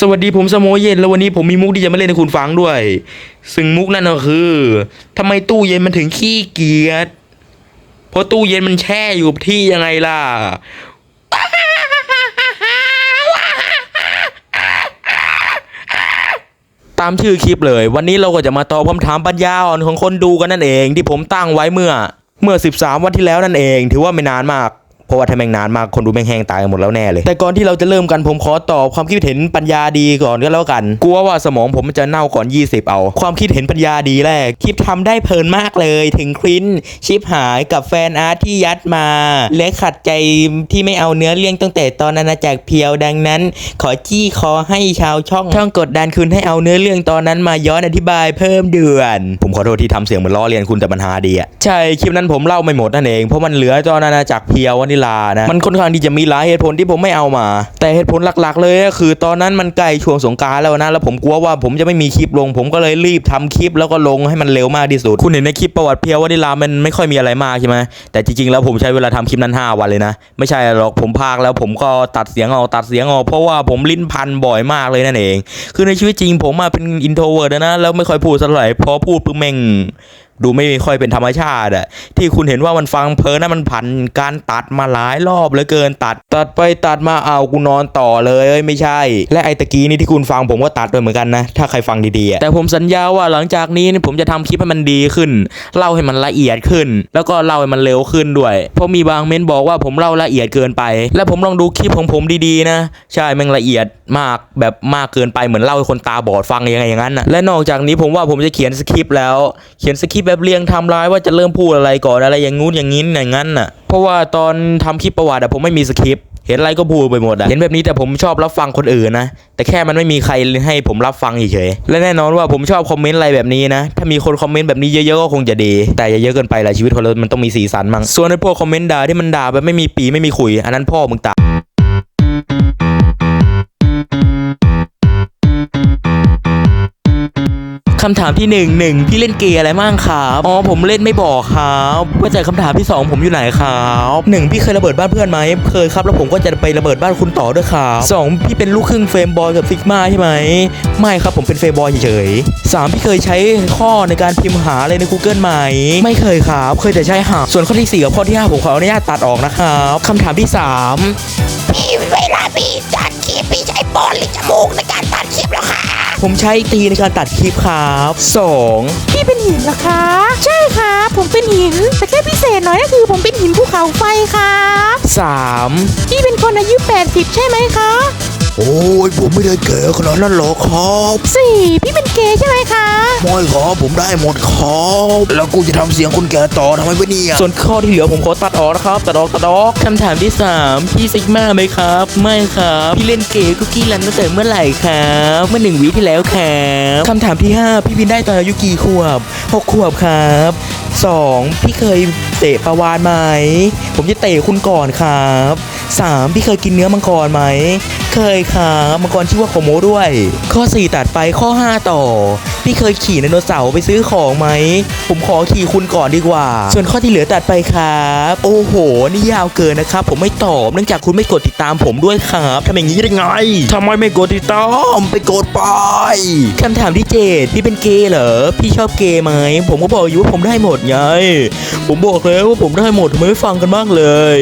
สวัสดีผมสโมเย็นแล้ววันนี้ผมมีมุกที่จะมาเล่นให้คุณฟังด้วย ซึ่งมุกนั่นก็คือทำไมตู้เย็นมันถึงขี้เกียจเพราะตู้เย็นมันแช่อยู่ที่ยังไงล่ะตามชื่อคลิปเลย วันนี้เราก็จะมาตอบคำถามปัญญาอ่อนของคนดูกันนั่นเอง ที่ผมตั้งไว้เมื่อ เมื่อ 13 วันที่แล้วนั่นเอง ถือว่าไม่นานมาก เพราะว่าถ้าแม่งนานมากคนดูแม่งแห้งตายกันหมดแล้วแน่เลย แต่ก่อนที่เราจะเริ่มกันผมขอตอบความคิดเห็นปัญญาดีก่อนก็แล้วกัน กลัวว่าสมองผมมันจะเน่าก่อน 20 เอา ความคิดเห็นปัญญาดีแรกคลิปทำได้เพลินมากเลย ถึงครินชิปหายกับแฟนอาร์ตที่ยัดมา และขัดใจที่ไม่เอาเนื้อเรื่องตั้งแต่ตอนอาณาจักรเพียวดังนั้น ขอจี้คอให้ชาวช่องช่องกดดันคุณให้เอาเนื้อเรื่องตอนนั้นมาย้อนอธิบายเพิ่มเดือน ผมขอโทษที่ทำเสียงเหมือนล้อเลียนคุณแต่ปัญหาดีอะใช่คลิปนั้นผมเล่าไม่หมดนั่นเองเพราะมันเหลือตอนอาณาจักรเพียววานิลานะ มันค่อนข้างที่จะมีหลายเหตุผลที่ผมไม่เอามา แต่เหตุผลหลักๆ เลยก็คือ ตอนนั้นมันใกล้ช่วงสงกรารแล้วนะ แล้วผมกลัวว่าผมจะไม่มีคลิปลง ผมก็เลยรีบทำคลิปแล้วก็ลงให้มันเร็วมากที่สุด คุณเห็นในคลิปประวัติเพียววานิลามันไม่ค่อยมีอะไรมากใช่ไหมแต่จริงๆแล้วผมใช้เวลาทำคลิปนั้น 5 วันเลยนะ ไม่ใช่หรอกผมพากแล้วผมก็ตัดเสียงออกตัดเสียงออกเพราะว่าผมลิ้นพันบ่อยมากเลยนั่นเอง คือในชีวิตจริงผมมาเป็นอินโทรเวิร์ดนะแล้วไม่ค่อยพูดสักเท่าไหร่พอพูดปุ๊บแม่ง ดูไม่ค่อยเป็นธรรมชาติอะที่คุณเห็นว่ามันฟังเพลินนะมันผ่านการตัดมาหลายรอบเหลือเกินตัด ตัดไปตัดมาเอากูนอนต่อเลยไม่ใช่ และไอ้ตะกี้นี่ที่คุณฟังผมก็ตัดด้วยเหมือนกันนะถ้าใครฟังดีๆอะแต่ผมสัญญาว่าหลังจากนี้นี่ผมจะทำคลิปให้มันดีขึ้น เล่าให้มันละเอียดขึ้น แล้วก็เล่าให้มันเร็วขึ้นด้วยเพราะมีบางเม้นบอกว่าผมเล่าละเอียดเกินไป และผมลองดูคลิปของผมดีๆนะ ใช่แม่งละเอียดมากแบบมากเกินไปเหมือนเล่าให้คนตาบอดฟังยังไงอย่างนั้นนะและนอกจากนี้ผมว่าผมจะเขียนสคริปต์แล้วเขียนสคริปแบบเรียงทำลายว่าจะเริ่มพูดอะไรก่อนอะไรอย่างงู้นอย่างนี้อย่างนั้นน่ะ เพราะว่าตอนทำคลิปประวัติอะผมไม่มีสคริปต์เห็นอะไรก็พูดไปหมดอะเห็นแบบนี้แต่ผมชอบรับฟังคนอื่นนะ แต่แค่มันไม่มีใครให้ผมรับฟังเฉยๆและแน่นอนว่าผมชอบคอมเมนต์อะไรแบบนี้นะ ถ้ามีคนคอมเมนต์แบบนี้เยอะๆก็คงจะดี แต่อย่าเยอะเกินไปละชีวิตคนเรามันต้องมีสีสันมั่งส่วนในพวกคอมเมนต์ด่าที่มันด่าแบบไม่มีปีไม่มีขุย อันนั้นพ่อมึงตา คำถามที่หนึ่งหนึ่งพี่เล่นเกมอะไรมั่งครับอ๋อผมเล่นไม่บอกครับว่าแต่คำถามที่สองผมอยู่ไหนครับหนึ่งพี่เคยระเบิดบ้านเพื่อนไหมเคยครับแล้วผมก็จะไประเบิดบ้านคุณต่อด้วยครับสองพี่เป็นลูกครึ่งเฟรมบอยกับซิกมาใช่ไหมไม่ครับผมเป็นเฟรมบอยเฉยๆสามพี่เคยใช้ข้อในการพิมพ์หาอะไรใน Google ไหม ไม่เคยครับ เคยแต่ใช้หาส่วนข้อที่สี่กับข้อที่ห้าผมขออนุญาตตัดออกนะครับคำถามที่สามพี่เวลาพี่ตัดคลิปพี่ใช้ปอนหรือจมูกในการตัดคลิปหรอคะ ผมใช้ตีในการตัดคลิปครับสองพี่เป็นหินเหรอคะ ใช่ครับ ผมเป็นหิน แต่แค่พิเศษหน่อยก็คือผมเป็นหินภูเขาไฟครับสามพี่เป็นคนอายุ 80 ใช่ไหมคะ โอ้ยผมไม่ได้เก๋ขนาดนั้นหรอกครับสี่พี่เป็นเกย์ใช่ไหมคะไม่ครับผมได้หมดครับแล้วกูจะทำเสียงคนแก่ต่อทำไมวะเนี่ยส่วนข้อที่เหลือผมขอตัดออกนะครับตัดออกตัดออกคำถามที่ 3 พี่ซิกมาไหมครับ ไม่ครับ พี่เล่นเกมคุกกี้รันตั้งแต่เมื่อไหร่ครับเมื่อหนึ่งวิที่แล้วครับคำถามที่ 5 พี่บินได้ตอนอายุกี่ขวบหกขวบครับ 2. พี่เคยเตะปลาวานไหม ผมจะเตะคุณก่อนครับ 3. พี่เคยกินเนื้อมังกรไหม เคยครับมังกรชื่อว่าโคโมด้วย ข้อ 4 ตัดไปข้อ 5 ต่อ พี่เคยขี่ไดโนเสาร์ไปซื้อของไหม ผมขอขี่คุณก่อนดีกว่า ส่วนข้อที่เหลือตัดไปครับ โอ้โห นี่ยาวเกินนะครับ ผมไม่ตอบเนื่องจากคุณไม่กดติดตามผมด้วยครับทำอย่างนี้ได้ไงทำไมไม่กดติดตามไปกดไปคำถามที่เจ็ดพี่เป็นเกย์เหรอพี่ชอบเกย์ไหมผมก็บอกอยู่ว่าผมได้หมดไงผมบอกแล้วว่าผมได้หมดทำไมไม่ฟังกันบ้างเลย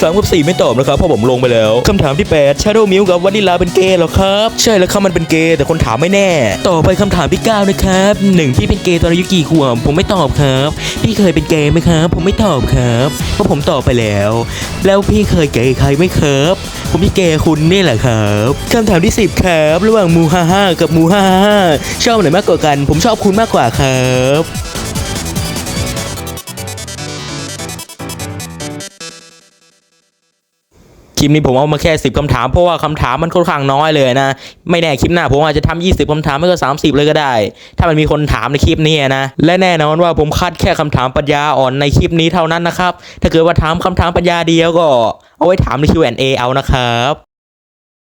สามกับสี่ไม่ตอบนะครับเพราะผมลงไปแล้วคำถามที่8 Shadow Milk กับวานิลาเป็นเกย์เหรอครับ ใช่แล้วครับมันเป็นเกย์แต่คนถามไม่แน่ ต่อไปคำถามที่9นะครับหนึ่งพี่เป็นเกย์ตอนอายุกี่ขวบผมไม่ตอบครับ พี่เคยเป็นเกย์ไหมครับ ผมไม่ตอบครับเพราะผมตอบไปแล้ว แล้วพี่เคยเกย์ใครไหมครับ ผมพี่เกย์คุณนี่แหละครับคำถามที่ 10 ครับ ระหว่างมูฮ่าฮ่ากับมูฮ่าฮ่าชอบไหนมากกว่ากัน ผมชอบคุณมากกว่าครับ คลิปนี้ผมเอามาแค่ 10คำถามเพราะว่าคำถามมันค่อนข้างน้อยเลยนะ ไม่แน่คลิปหน้าผมอาจจะทำ20คำถามไม่ก็ 30 เลยก็ได้ ถ้ามันมีคนถามในคลิปนี้นะ และแน่นอนว่าผมคัดแค่คำถามปัญญาอ่อนในคลิปนี้เท่านั้นนะครับ ถ้าเกิดว่าถามคำถามปัญญาเดียวก็ เอาไว้ถามใน Q&A เอานะครับ